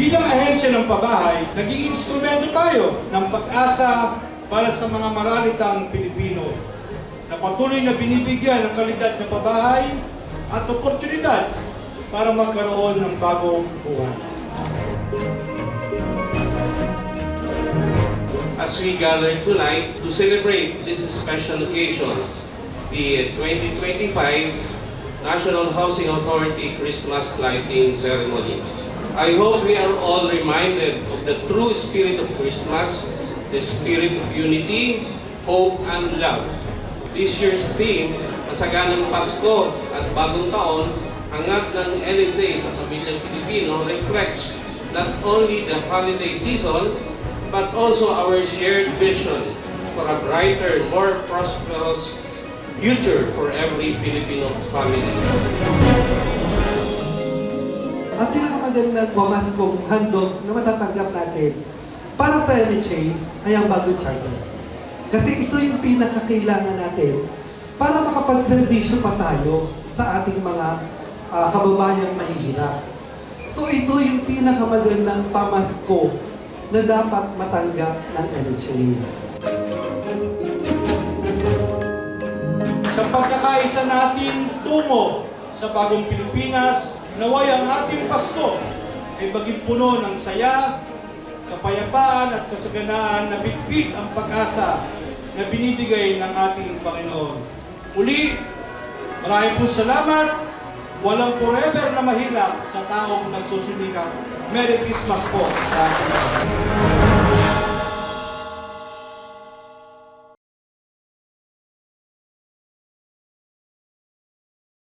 Bilang ahensya ng pabahay, naging instrumento tayo ng pag-asa para sa mga maralitang Pilipino na patuloy na binibigyan ng kalidad na pabahay at oportunidad para magkaroon ng bagong buhay. as we gather tonight to celebrate this special occasion, the 2025 National Housing Authority Christmas Lighting Ceremony. I hope we are all reminded of the true spirit of Christmas, the spirit of unity, hope, and love. This year's theme, Masaganang Pasko at Bagong Taon, hangad ng LSA sa Pamilyang Pilipino reflects not only the holiday season, but also our shared vision for a brighter, more prosperous future for every Filipino family. Ang pinakamagandang pamaskong handog na matatanggap natin para sa NHA ay ang bagong charter. Kasi ito yung pinakakailangan natin para makapagservisyo pa tayo sa ating mga ah, kababayang mahihirap. So ito yung pinakamagandang pamasko na dapat matanggap ng NHA. Sa pagkakaisa natin tungo sa bagong Pilipinas, naway ang ating Pasko ay maging puno ng saya, kapayapaan at kasaganaan na bitbit ang pag-asa na binibigay ng ating Panginoon. Muli, maraming po salamat. Walang forever na mahirap sa taong nagsusumikap. Merry Christmas po sa ating.